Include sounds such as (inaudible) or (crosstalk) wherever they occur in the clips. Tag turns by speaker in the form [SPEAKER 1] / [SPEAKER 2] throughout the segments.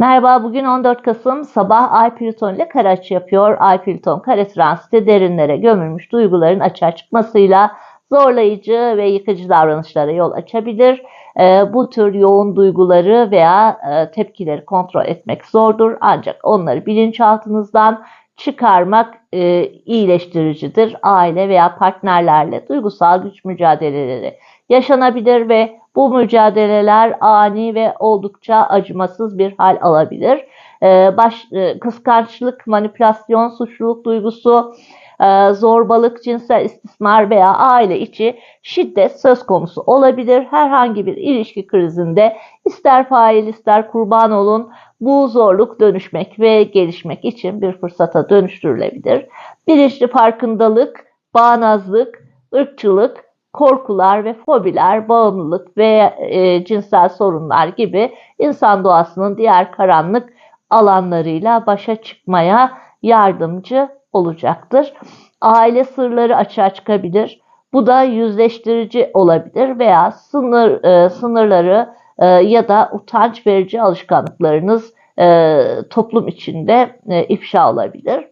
[SPEAKER 1] Merhaba, bugün 14 Kasım sabah Ay Plüton ile kare yapıyor. Ay Plüton kare transiti derinlere gömülmüş duyguların açığa çıkmasıyla zorlayıcı ve yıkıcı davranışlara yol açabilir. Ee, bu tür yoğun duyguları veya e, tepkileri kontrol etmek zordur. Ancak onları bilinçaltınızdan çıkarmak e, iyileştiricidir. Aile veya partnerlerle duygusal güç mücadeleleri yaşanabilir ve bu mücadeleler ani ve oldukça acımasız bir hal alabilir. Ee, baş, e, kıskançlık, manipülasyon, suçluluk duygusu, e, zorbalık, cinsel istismar veya aile içi şiddet söz konusu olabilir. Herhangi bir ilişki krizinde ister fail ister kurban olun bu zorluk dönüşmek ve gelişmek için bir fırsata dönüştürülebilir. Bilinçli farkındalık, bağnazlık, ırkçılık, korkular ve fobiler, bağımlılık ve e, cinsel sorunlar gibi insan doğasının diğer karanlık alanlarıyla başa çıkmaya yardımcı olacaktır. Aile sırları açığa çıkabilir. Bu da yüzleştirici olabilir veya sınır e, sınırları e, ya da utanç verici alışkanlıklarınız e, toplum içinde e, ifşa olabilir.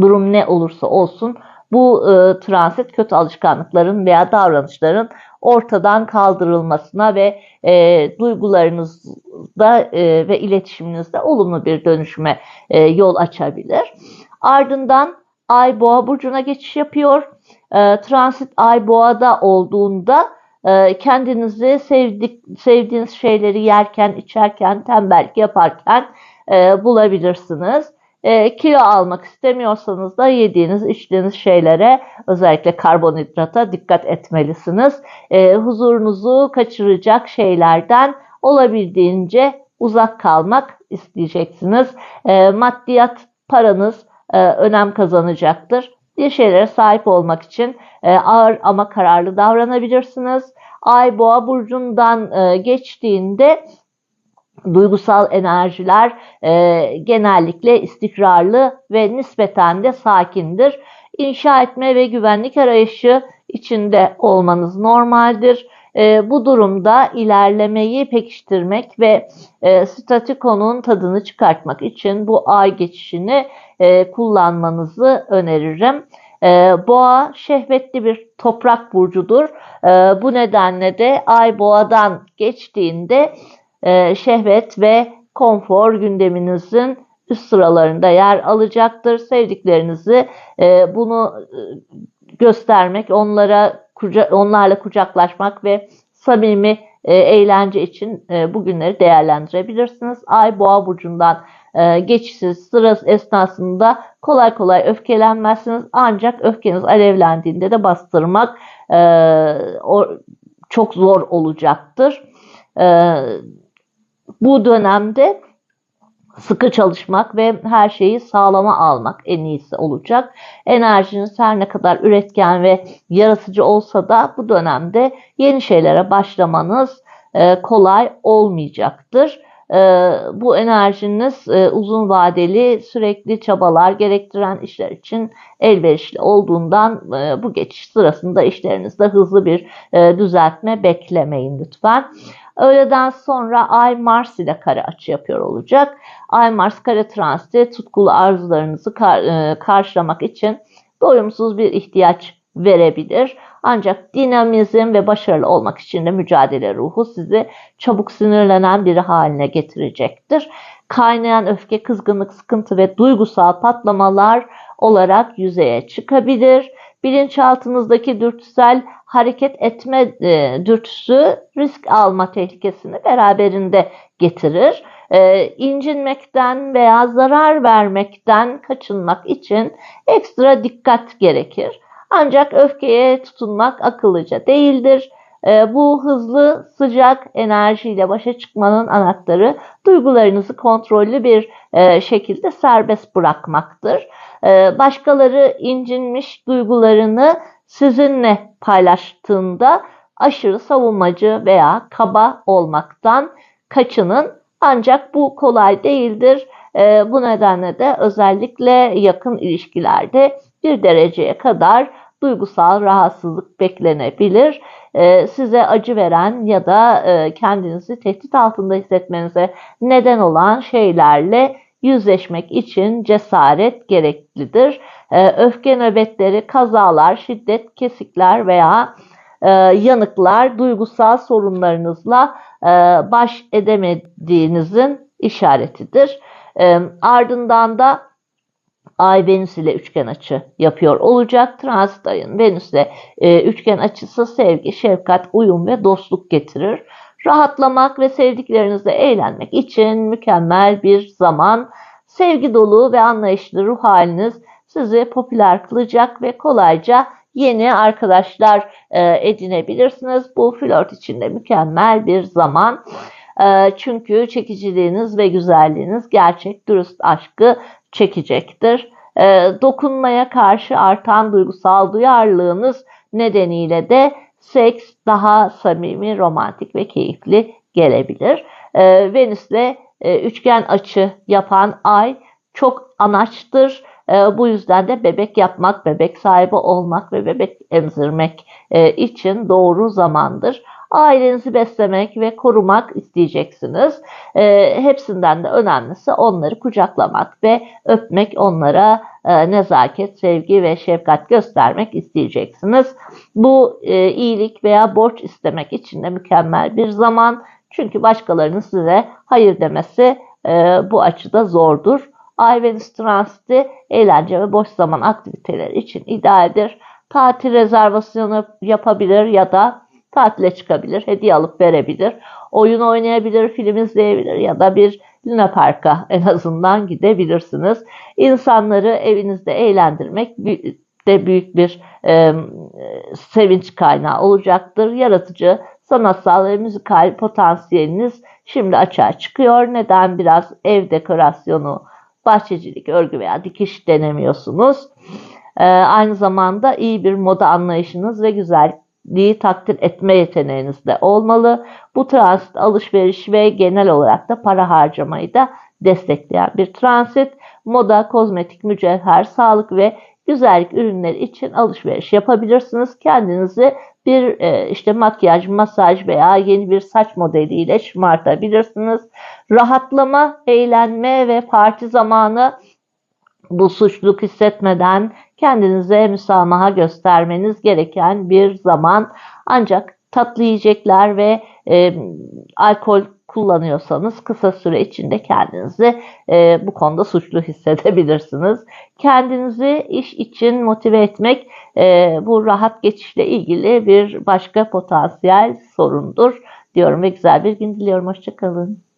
[SPEAKER 1] Durum ne olursa olsun bu e, transit kötü alışkanlıkların veya davranışların ortadan kaldırılmasına ve e, duygularınızda e, ve iletişiminizde olumlu bir dönüşme e, yol açabilir. Ardından Ay Boğa burcuna geçiş yapıyor. E, transit Ay Boğa'da olduğunda e, kendinizi sevdik, sevdiğiniz şeyleri yerken, içerken, tembellik yaparken e, bulabilirsiniz. E, kilo almak istemiyorsanız da yediğiniz, içtiğiniz şeylere özellikle karbonhidrata dikkat etmelisiniz. E, huzurunuzu kaçıracak şeylerden olabildiğince uzak kalmak isteyeceksiniz. E, maddiyat, paranız e, önem kazanacaktır. Bir şeylere sahip olmak için e, ağır ama kararlı davranabilirsiniz. Ay boğa burcundan e, geçtiğinde duygusal enerjiler e, genellikle istikrarlı ve nispeten de sakindir. İnşa etme ve güvenlik arayışı içinde olmanız normaldir. E, bu durumda ilerlemeyi pekiştirmek ve e, statikonun tadını çıkartmak için bu ay geçişini e, kullanmanızı öneririm. E, boğa şehvetli bir toprak burcudur. E, bu nedenle de ay boğadan geçtiğinde e, şehvet ve konfor gündeminizin üst sıralarında yer alacaktır. Sevdiklerinizi e, bunu e, göstermek, onlara onlarla kucaklaşmak ve samimi e, eğlence için e, bu günleri değerlendirebilirsiniz. Ay Boğa burcundan e, geçişsiz sırası esnasında kolay kolay öfkelenmezsiniz. Ancak öfkeniz alevlendiğinde de bastırmak e, o, çok zor olacaktır. E, bu dönemde sıkı çalışmak ve her şeyi sağlama almak en iyisi olacak. Enerjiniz her ne kadar üretken ve yaratıcı olsa da bu dönemde yeni şeylere başlamanız e, kolay olmayacaktır. E, bu enerjiniz e, uzun vadeli sürekli çabalar gerektiren işler için elverişli olduğundan bu geçiş sırasında işlerinizde hızlı bir düzeltme beklemeyin lütfen. Öğleden sonra Ay Mars ile kare açı yapıyor olacak. Ay Mars kare transiti tutkulu arzularınızı kar, e, karşılamak için doyumsuz bir ihtiyaç verebilir. Ancak dinamizm ve başarılı olmak için de mücadele ruhu sizi çabuk sinirlenen biri haline getirecektir. Kaynayan öfke, kızgınlık, sıkıntı ve duygusal patlamalar olarak yüzeye çıkabilir. Bilinçaltınızdaki dürtüsel hareket etme e, dürtüsü risk alma tehlikesini beraberinde getirir. E, incinmekten veya zarar vermekten kaçınmak için ekstra dikkat gerekir. Ancak öfkeye tutunmak akıllıca değildir. E, bu hızlı, sıcak enerjiyle başa çıkmanın anahtarı duygularınızı kontrollü bir e, şekilde serbest bırakmaktır. E, başkaları incinmiş duygularını sizinle paylaştığında aşırı savunmacı veya kaba olmaktan kaçının. Ancak bu kolay değildir. E, bu nedenle de özellikle yakın ilişkilerde bir dereceye kadar duygusal rahatsızlık beklenebilir. E, size acı veren ya da e, kendinizi tehdit altında hissetmenize neden olan şeylerle yüzleşmek için cesaret gereklidir. E, öfke nöbetleri, kazalar, şiddet, kesikler veya e, yanıklar duygusal sorunlarınızla e, baş edemediğinizin işaretidir. E, ardından da Ay Venüs ile üçgen açı yapıyor olacak. Transit ayın Venüs ile e, üçgen açısı sevgi, şefkat, uyum ve dostluk getirir. Rahatlamak ve sevdiklerinizle eğlenmek için mükemmel bir zaman. Sevgi dolu ve anlayışlı ruh haliniz sizi popüler kılacak ve kolayca yeni arkadaşlar e, edinebilirsiniz. Bu flört için de mükemmel bir zaman. E, çünkü çekiciliğiniz ve güzelliğiniz gerçek dürüst aşkı çekecektir. E, dokunmaya karşı artan duygusal duyarlılığınız nedeniyle de seks daha samimi, romantik ve keyifli gelebilir. E, Venüs'le e, üçgen açı yapan ay çok anaçtır. Bu yüzden de bebek yapmak, bebek sahibi olmak ve bebek emzirmek e, için doğru zamandır. Ailenizi beslemek ve korumak isteyeceksiniz. E, hepsinden de önemlisi onları kucaklamak ve öpmek, onlara e, nezaket, sevgi ve şefkat göstermek isteyeceksiniz. Bu e, iyilik veya borç istemek için de mükemmel bir zaman. Çünkü başkalarının size hayır demesi e, bu açıda zordur. Ay Venüs transiti eğlence ve boş zaman aktiviteleri için idealdir. Tatil rezervasyonu yapabilir ya da tatile çıkabilir, hediye alıp verebilir, oyun oynayabilir, film izleyebilir ya da bir Luna Park'a en azından gidebilirsiniz. İnsanları evinizde eğlendirmek de büyük bir e, sevinç kaynağı olacaktır. Yaratıcı, sanatsal ve müzikal potansiyeliniz şimdi açığa çıkıyor. Neden biraz ev dekorasyonu, bahçecilik, örgü veya dikiş denemiyorsunuz? E, aynı zamanda iyi bir moda anlayışınız ve güzelliği takdir etme yeteneğiniz de olmalı. Bu transit alışveriş ve genel olarak da para harcamayı da destekleyen bir transit. Moda, kozmetik, mücevher, sağlık ve güzellik ürünleri için alışveriş yapabilirsiniz. Kendinizi bir e, işte makyaj, masaj veya yeni bir saç modeliyle şımartabilirsiniz. Rahatlama, eğlenme ve parti zamanı bu suçluluk hissetmeden kendinize müsamaha göstermeniz gereken bir zaman. Ancak tatlı yiyecekler ve e, alkol kullanıyorsanız kısa süre içinde kendinizi e, bu konuda suçlu (laughs) hissedebilirsiniz. Kendinizi iş için motive etmek e, bu rahat geçişle ilgili bir başka potansiyel sorundur diyorum ve güzel bir gün diliyorum. Hoşçakalın.